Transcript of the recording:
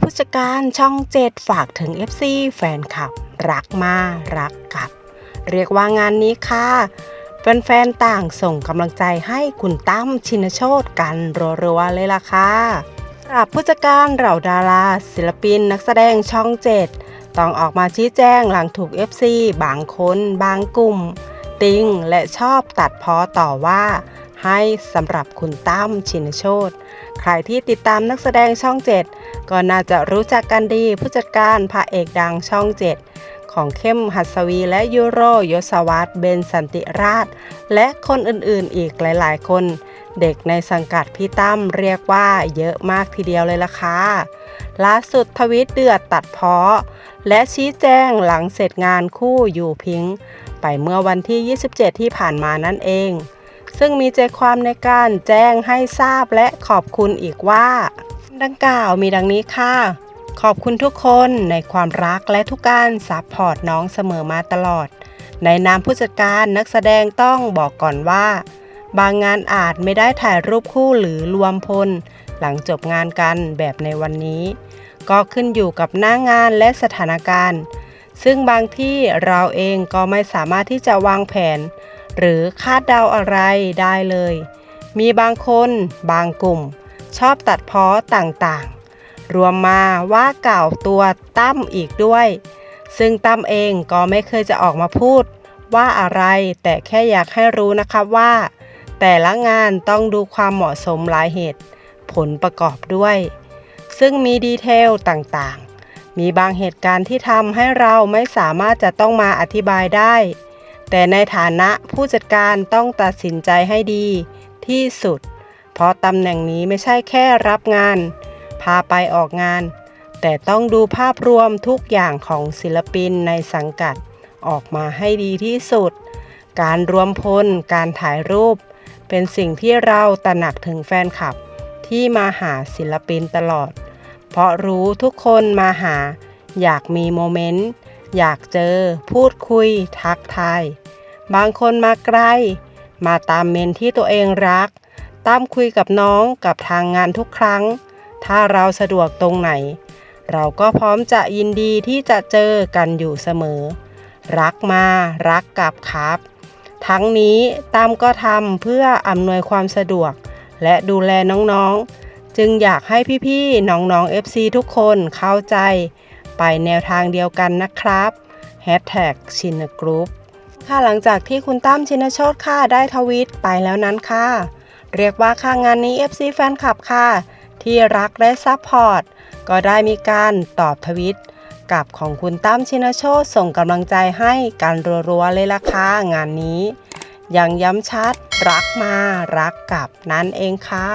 ผู้จัดการช่องเจ็ดฝากถึง FC แฟนคลับ รักมารักกลับ เรียกว่างานนี้ค่ะแฟนๆต่างส่งกำลังใจให้คุณตั้มชินโชตกันรัวๆเลยล่ะค่ะสำหรับผู้จัดการเหล่าดารา ศิลปินนักแสดงช่องเจ็ดต้องออกมาชี้แจงหลังถูก FC บางคน บางกลุ่ม ติงและชอบตัดพ้อต่อว่า ให้สำหรับคุณตั้มชินโชตใครที่ติดตามนักแสดงช่อง 7 ก็น่าจะรู้จักกันดีผู้จัดการพระเอกดังช่อง 7 ของเข้มหัสวีและยูโรยศวัตเบนสันติราช และคนอื่นๆอีกหลายๆ คน เด็กในสังกัดพี่ตั้มเรียกว่าเยอะมากทีเดียวเลยล่ะค่ะล่าสุดทวิตเดือดตัดเพ้อและชี้แจงหลังเสร็จงานคู่อยู่พิง ไปเมื่อวันที่ 27 ที่ผ่านมานั่นเอง ซึ่งมีใจความในการแจ้งให้ทราบและขอบคุณอีกว่า ดังกล่าวมีดังนี้ค่ะ ขอบคุณทุกคนในความรักและทุกการซัพพอร์ตน้องเสมอมาตลอด ในนามผู้จัดการนักแสดงต้องบอกก่อนว่า บางงานอาจไม่ได้ถ่ายรูปคู่หรือรวมพล หลังจบงานกันแบบในวันนี้ ก็ขึ้นอยู่กับหน้างานและสถานการณ์ซึ่งบางที่เราเองก็ไม่สามารถที่จะวางแผน หรือคาดเดาอะไรได้เลย มีบางคนบางกลุ่ม ชอบตัดเพ้อต่างๆ รวมมาว่ากล่าวตัวตั้มอีกด้วย ซึ่งตั้มเองก็ไม่เคยจะออกมาพูดว่าอะไรแต่แค่อยากให้รู้นะครับว่า แต่ละงานต้องดูความเหมาะสมหลายเหตุ ผลประกอบด้วย ซึ่งมีดีเทลต่างๆ มีบางเหตุการณ์ที่ทำให้เราไม่สามารถจะต้องมาอธิบายได้ แต่ในฐานะผู้จัดการต้องตัดสินใจให้ดีที่สุด เพราะตำแหน่งนี้ไม่ใช่แค่รับงาน พาไปออกงาน แต่ต้องดูภาพรวมทุกอย่างของศิลปินในสังกัดออกมาให้ดีที่สุด การรวมพล การถ่ายรูป เป็นสิ่งที่เราตระหนักถึงแฟนคลับ ที่มาหาศิลปินตลอด เพราะรู้ทุกคนมาหา อยากมีโมเมนต์ อยากเจอ พูดคุย ทักทาย บางคนมาไกล มาตามเมนที่ตัวเองรัก ตามคุยกับน้องกับทางงานทุกครั้ง ถ้าเราสะดวกตรงไหน เราก็พร้อมจะยินดีที่จะเจอกันอยู่เสมอ รักมา รักกลับครับ ทั้งนี้ตามก็ทำเพื่ออำนวยความสะดวก และดูแลน้องๆ จึงอยากให้พี่ๆ น้องๆ FC ทุกคนเข้าใจ ไปแนวทางเดียวกันนะครับ Hashtag ชินกรุ๊ปค่ะหลังจากที่คุณตั้มชินโชตค่ะได้ทวิตไปแล้วนั้นค่ะ เรียกว่าค่างานนี้ FC แฟนคลับค่ะ ที่รักและซัพพอร์ตก็ได้มีการตอบทวิตกับของคุณตั้มชินโชตส่งกำลังใจให้กันรัวๆเลยล่ะค่ะงานนี้ยังย้ำชัดรักมารักกลับนั่นเองค่ะ